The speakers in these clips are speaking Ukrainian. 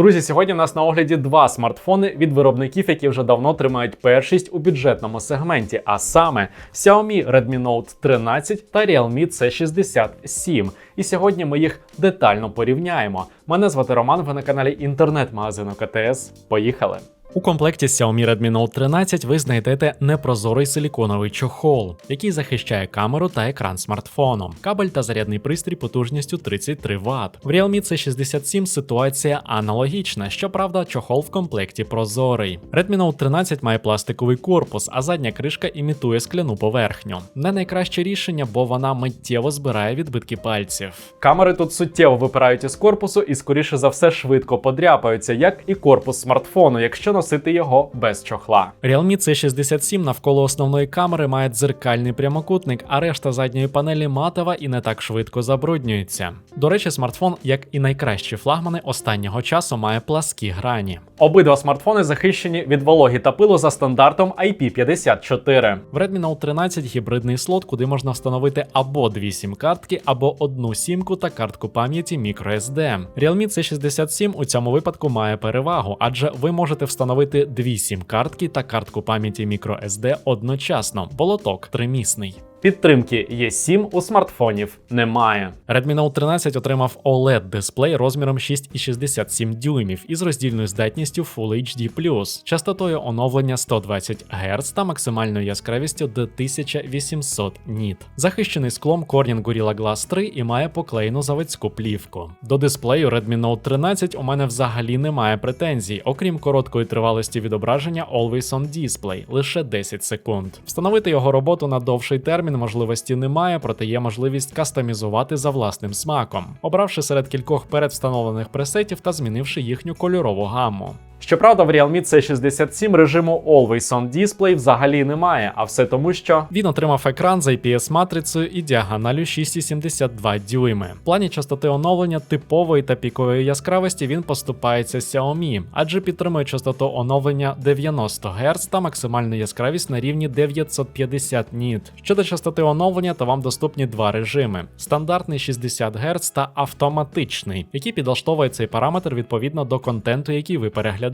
Друзі, сьогодні в нас на огляді два смартфони від виробників, які вже давно тримають першість у бюджетному сегменті, а саме Xiaomi Redmi Note 13 та Realme C67. І сьогодні ми їх детально порівняємо. Мене звати Роман, ви на каналі інтернет-магазину КТС. Поїхали! У комплекті Xiaomi Redmi Note 13 ви знайдете непрозорий силіконовий чохол, який захищає камеру та екран смартфону, кабель та зарядний пристрій потужністю 33 Вт. В Realme C67 ситуація аналогічна, щоправда, чохол в комплекті прозорий. Redmi Note 13 має пластиковий корпус, а задня кришка імітує скляну поверхню. Не найкраще рішення, бо вона миттєво збирає відбитки пальців. Камери тут суттєво випирають із корпусу і, скоріше за все, швидко подряпаються, як і корпус смартфону, якщо носити його без чохла. Realme C67 навколо основної камери має дзеркальний прямокутник, а решта задньої панелі матова і не так швидко забруднюється. До речі, смартфон, як і найкращі флагмани останнього часу, має пласкі грані. Обидва смартфони захищені від вологи та пилу за стандартом IP54. В Redmi Note 13 гібридний слот, куди можна встановити або дві сім-картки, або одну сімку та картку пам'яті microSD. Realme C67 у цьому випадку має перевагу, адже ви можете встановити дві сім-картки та картку пам'яті microSD одночасно. Болоток тримісний. Підтримки E7 у смартфонів немає. Redmi Note 13 отримав oled дисплей розміром 6,67 дюймів із роздільною здатністю Full HD+, частотою оновлення 120 Гц та максимальною яскравістю до 1800 ніт. Захищений склом Corning Gorilla Glass 3 і має поклеєну заводську плівку. До дисплею Redmi Note 13 у мене взагалі немає претензій, окрім короткої тривалості відображення Always On Display лише 10 секунд. Встановити його роботу на довший термін можливості немає, проте є можливість кастомізувати за власним смаком, обравши серед кількох передвстановлених пресетів та змінивши їхню кольорову гамму. Щоправда, в Realme C67 режиму Always On Display взагалі немає, а все тому, що він отримав екран з IPS-матрицею і діагоналю 6,72 дюйми. В плані частоти оновлення типової та пікової яскравості він поступається Xiaomi, адже підтримує частоту оновлення 90 Гц та максимальну яскравість на рівні 950 ніт. Щодо частоти оновлення, то вам доступні два режими: стандартний 60 Гц та автоматичний, який підлаштовує цей параметр відповідно до контенту, який ви переглядаєте.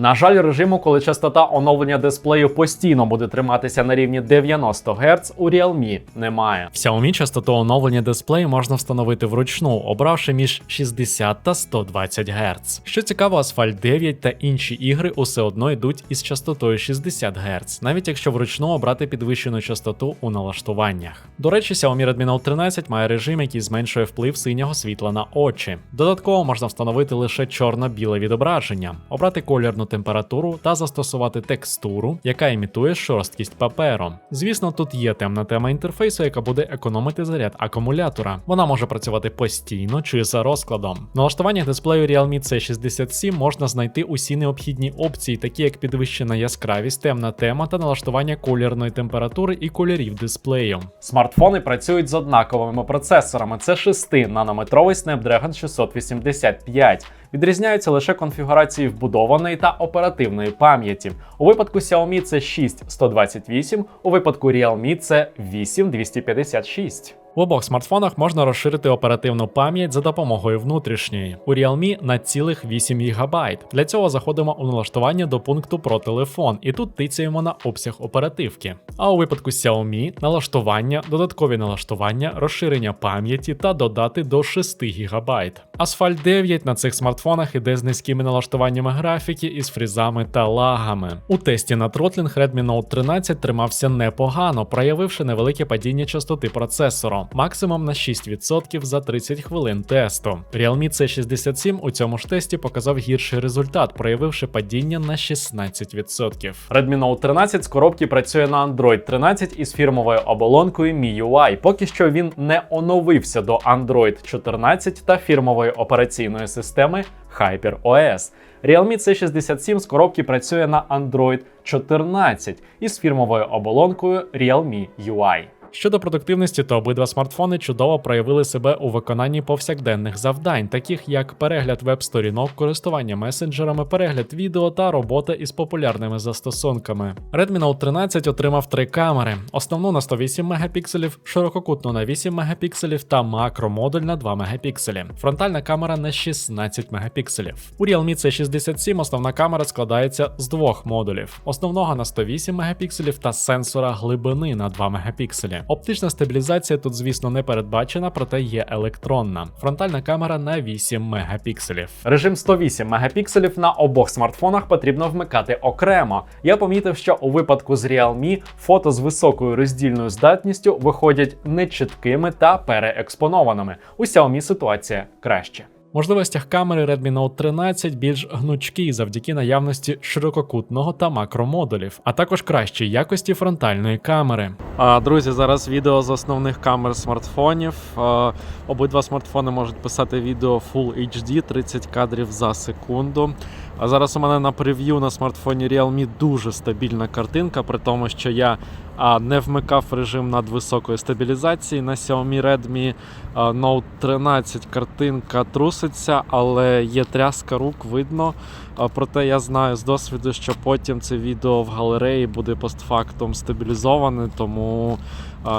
На жаль, режиму, коли частота оновлення дисплею постійно буде триматися на рівні 90 Гц, у Realme немає. В Xiaomi частоту оновлення дисплею можна встановити вручну, обравши між 60 та 120 Гц. Що цікаво, Asphalt 9 та інші ігри усе одно йдуть із частотою 60 Гц, навіть якщо вручну обрати підвищену частоту у налаштуваннях. До речі, Xiaomi Redmi Note 13 має режим, який зменшує вплив синього світла на очі. Додатково можна встановити лише чорно-біле відображення обрати колірну температуру та застосувати текстуру, яка імітує шорсткість паперу. Звісно, тут є темна тема інтерфейсу, яка буде економити заряд акумулятора. Вона може працювати постійно чи за розкладом. В налаштуваннях дисплею Realme C67 можна знайти усі необхідні опції, такі як підвищена яскравість, темна тема та налаштування колірної температури і кольорів дисплею. Смартфони працюють з однаковими процесорами. Це 6-нанометровий Snapdragon 685. Відрізняються лише конфігурації вбудованої та оперативної пам'яті. У випадку Xiaomi це 6128, у випадку Realme це 8256. В обох смартфонах можна розширити оперативну пам'ять за допомогою внутрішньої. У Realme на цілих 8 ГБ. Для цього заходимо у налаштування до пункту про телефон, і тут тицяємо на обсяг оперативки. А у випадку Xiaomi налаштування, додаткові налаштування, розширення пам'яті та додати до 6 ГБ. Asphalt 9 на цих смартфонах іде з низькими налаштуваннями графіки із фрізами та лагами. У тесті на тротлінг Redmi Note 13 тримався непогано, проявивши невелике падіння частоти процесору максимум на 6% за 30 хвилин тесту. Realme C67 у цьому ж тесті показав гірший результат, проявивши падіння на 16%. Redmi Note 13 з коробки працює на Android 13 із фірмовою оболонкою MIUI. Поки що він не оновився до Android 14 та фірмової операційної системи HyperOS. Realme C67 з коробки працює на Android 14 із фірмовою оболонкою Realme UI. Щодо продуктивності, то обидва смартфони чудово проявили себе у виконанні повсякденних завдань, таких як перегляд веб-сторінок, користування месенджерами, перегляд відео та робота із популярними застосунками. Redmi Note 13 отримав три камери: основну на 108 мегапікселів, ширококутну на 8 мегапікселів та макромодуль на 2 мегапікселі. Фронтальна камера на 16 мегапікселів. У Realme C67 основна камера складається з двох модулів: основного на 108 мегапікселів та сенсора глибини на 2 мегапікселі. Оптична стабілізація тут, звісно, не передбачена, проте є електронна. Фронтальна камера на 8 мегапікселів. Режим 108 мегапікселів на обох смартфонах потрібно вмикати окремо. Я помітив, що у випадку з Realme фото з високою роздільною здатністю виходять нечіткими та переекспонованими. У Xiaomi ситуація краще. Можливостях камери Redmi Note 13 більш гнучкі завдяки наявності ширококутного та макромодулів, а також кращій якості фронтальної камери. А, друзі, зараз відео з основних камер смартфонів. Обидва смартфони можуть писати відео Full HD 30 кадрів за секунду. А зараз у мене на прев'ю на смартфоні Realme дуже стабільна картинка, при тому, що я не вмикав режим надвисокої стабілізації. На Xiaomi Redmi Note 13 картинка труситься, але є тряска рук, видно. Проте я знаю з досвіду, що потім це відео в галереї буде постфактум стабілізоване, тому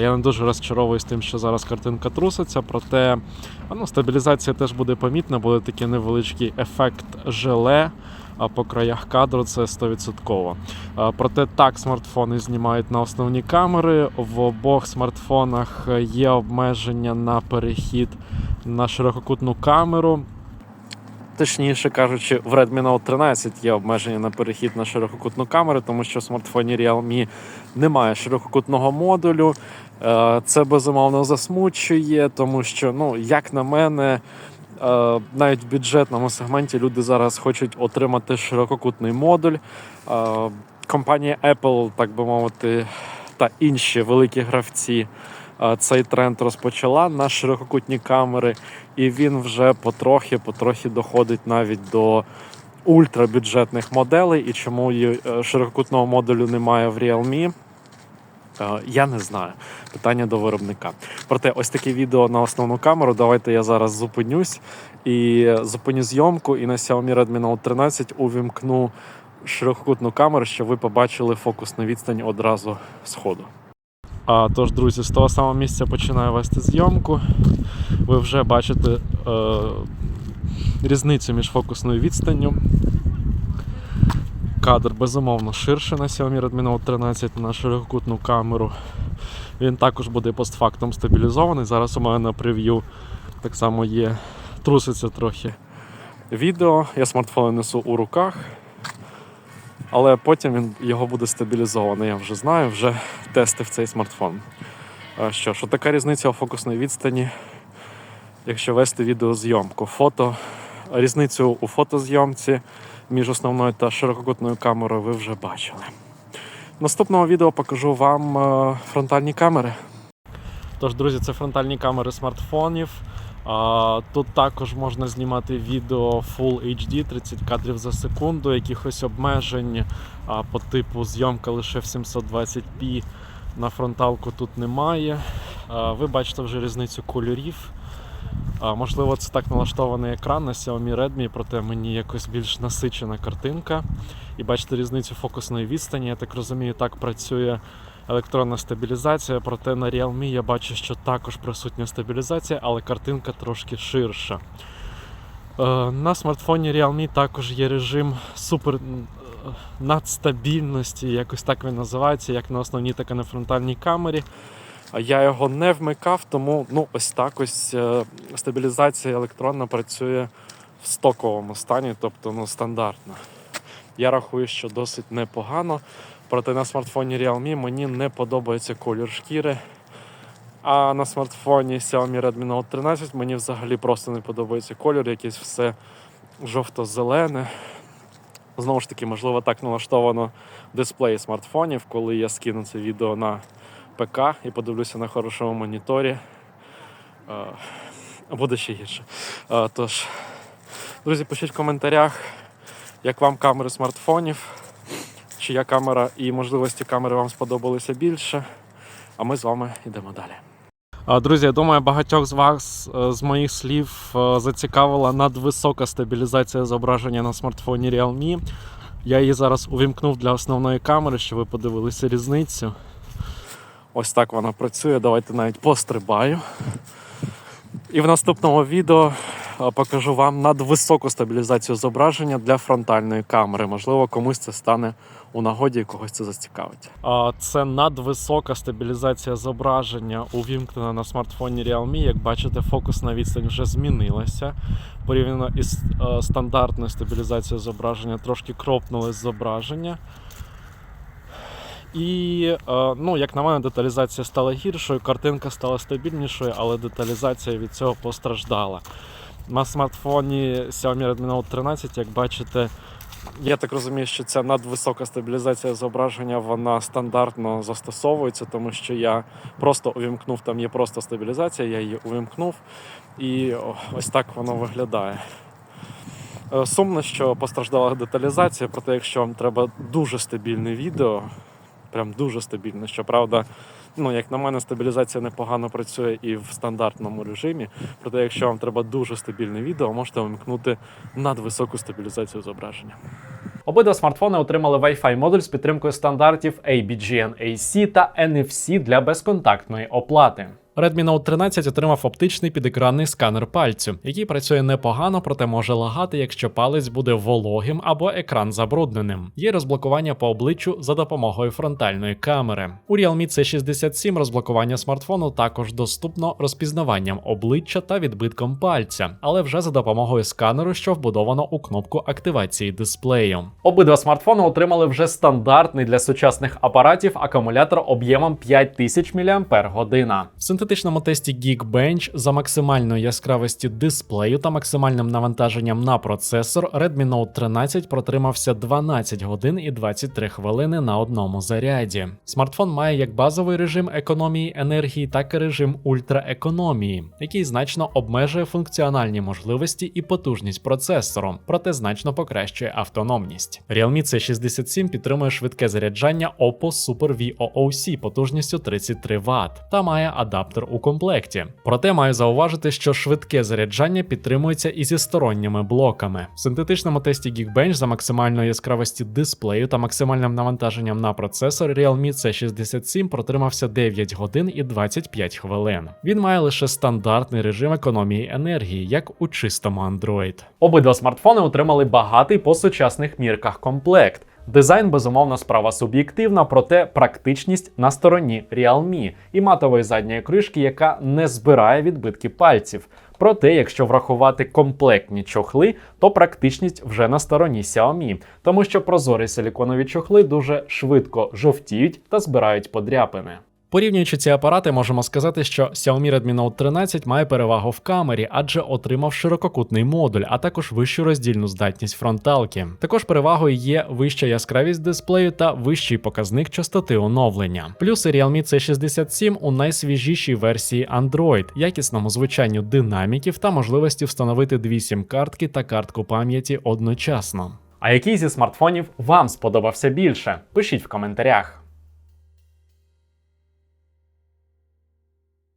я не дуже розчаровуюсь тим, що зараз картинка труситься. Проте ну, стабілізація теж буде помітна, буде такий невеличкий ефект желе. А по краях кадру це 100%. Проте так смартфони знімають на основні камери. В обох смартфонах є обмеження на перехід на ширококутну камеру. Точніше кажучи, в Redmi Note 13 є обмеження на перехід на ширококутну камеру, тому що в смартфоні Realme немає ширококутного модулю. Е, Це безумовно засмучує, тому що, ну, як на мене, е, навіть в бюджетному сегменті люди зараз хочуть отримати ширококутний модуль. Е, Компанія Apple, так би мовити, та інші великі гравці цей тренд розпочала на ширококутні камери, і він вже потрохи-потрохи доходить навіть до ультрабюджетних моделей. І чому ширококутного модулю немає в Realme? Е, Я не знаю. Питання до виробника. Проте, ось таке відео на основну камеру. Давайте я зараз зупинюсь і зупиню зйомку. І на Xiaomi Redmi Note 13 увімкну ширококутну камеру, щоб ви побачили фокусну відстань одразу з ходу. А, тож, друзі, з того самого місця починаю вести зйомку. Ви вже бачите е, різницю між фокусною відстанню. Кадр безумовно ширше на Xiaomi Redmi Note 13 на ширококутну камеру. Він також буде постфактом стабілізований. Зараз у мене на прев'ю так само є, труситься трохи відео. Я смартфон несу у руках, але потім він, його буде стабілізований. Я вже знаю, вже тестив цей смартфон. Що ж, така різниця у фокусній відстані, якщо вести відеозйомку. Фото, різницю у фотозйомці між основною та ширококутною камерою ви вже бачили. Наступного відео покажу вам е, фронтальні камери. Тож, друзі, це фронтальні камери смартфонів. Тут також можна знімати відео Full HD 30 кадрів за секунду, якихось обмежень по типу зйомка лише в 720p на фронталку тут немає. Ви бачите вже різницю кольорів. А, Можливо, це так налаштований екран на Xiaomi Redmi, проте мені якось більш насичена картинка. І бачите різницю фокусної відстані. Я так розумію, так працює електронна стабілізація. Проте на Realme я бачу, що також присутня стабілізація, але картинка трошки ширша. Е, На смартфоні Realme також є режим супер надстабільності, якось так він називається, як на основній, так і на фронтальній камері. Я його не вмикав, тому ну, ось так ось е, стабілізація електронна працює в стоковому стані, тобто ну, стандартно. Я рахую, що досить непогано. Проте на смартфоні Realme мені не подобається колір шкіри. А на смартфоні Xiaomi Redmi Note 13 мені взагалі просто не подобається колір, якесь все жовто-зелене. Знову ж таки, можливо, так налаштовано дисплей смартфонів, коли я скину це відео на ПК і подивлюся на хорошому моніторі. е, Буде ще гірше. Е, Тож, друзі, пишіть в коментарях, як вам камери смартфонів, чия камера і можливості камери вам сподобалися більше. А ми з вами йдемо далі. Друзі, я думаю, багатьох з вас е, з моїх слів е, зацікавила надвисока стабілізація зображення на смартфоні Realme. Я її зараз увімкнув для основної камери, щоб ви подивилися різницю. Ось так вона працює. Давайте навіть пострибаю. І в наступному відео е, покажу вам надвисоку стабілізацію зображення для фронтальної камери. Можливо, комусь це стане у нагоді і когось це зацікавить. Це надвисока стабілізація зображення увімкнена на смартфоні Realme. Як бачите, фокусна відстань вже змінилася. Порівняно із е, стандартною стабілізацією зображення, трошки кропнулось зображення. І, е, ну, як на мене, деталізація стала гіршою, картинка стала стабільнішою, але деталізація від цього постраждала. На смартфоні Xiaomi Redmi Note 13, як бачите, я так розумію, що ця надвисока стабілізація зображення вона стандартно застосовується, тому що я просто увімкнув, там є просто стабілізація, я її увімкнув, і ось так воно виглядає. Е, Сумно, що постраждала деталізація, проте якщо вам треба дуже стабільне відео, прям дуже стабільно. щоправда, ну, як на мене, стабілізація непогано працює і в стандартному режимі. Проте, якщо вам треба дуже стабільне відео, можете вимкнути надвисоку стабілізацію зображення. Обидва смартфони отримали Wi-Fi модуль з підтримкою стандартів ABGN-AC та NFC для безконтактної оплати. Redmi Note 13 отримав оптичний підекранний сканер пальцю, який працює непогано, проте може лагати, якщо палець буде вологим або екран забрудненим. Є розблокування по обличчю за допомогою фронтальної камери. У Realme C67 розблокування смартфону також доступно розпізнаванням обличчя та відбитком пальця, але вже за допомогою сканеру, що вбудовано у кнопку активації дисплею. Обидва смартфони отримали вже стандартний для сучасних апаратів акумулятор об'ємом 5000 мАч. Синтетичному тесті Geekbench за максимальної яскравості дисплею та максимальним навантаженням на процесор Redmi Note 13 протримався 12 годин і 23 хвилини на одному заряді. Смартфон має як базовий режим економії енергії, так і режим ультраекономії, який значно обмежує функціональні можливості і потужність процесору, проте значно покращує автономність. Realme C67 підтримує швидке заряджання Oppo Super VOOC потужністю 33 Вт та має адаптер у комплекті. Проте маю зауважити, що швидке заряджання підтримується і зі сторонніми блоками. В синтетичному тесті Geekbench за максимальної яскравості дисплею та максимальним навантаженням на процесор Realme C67 протримався 9 годин і 25 хвилин. Він має лише стандартний режим економії енергії, як у чистому Android. Обидва смартфони отримали багатий по сучасних мірках комплект. Дизайн, безумовно, справа суб'єктивна, проте практичність на стороні Realme і матової задньої кришки, яка не збирає відбитки пальців. Проте, якщо врахувати комплектні чохли, то практичність вже на стороні Xiaomi, тому що прозорі силіконові чохли дуже швидко жовтіють та збирають подряпини. Порівнюючи ці апарати, можемо сказати, що Xiaomi Redmi Note 13 має перевагу в камері, адже отримав ширококутний модуль, а також вищу роздільну здатність фронталки. Також перевагою є вища яскравість дисплею та вищий показник частоти оновлення. Плюси Realme C67 у найсвіжішій версії Android, якісному звучанню динаміків та можливості встановити дві сім-картки та картку пам'яті одночасно. А який зі смартфонів вам сподобався більше? Пишіть в коментарях.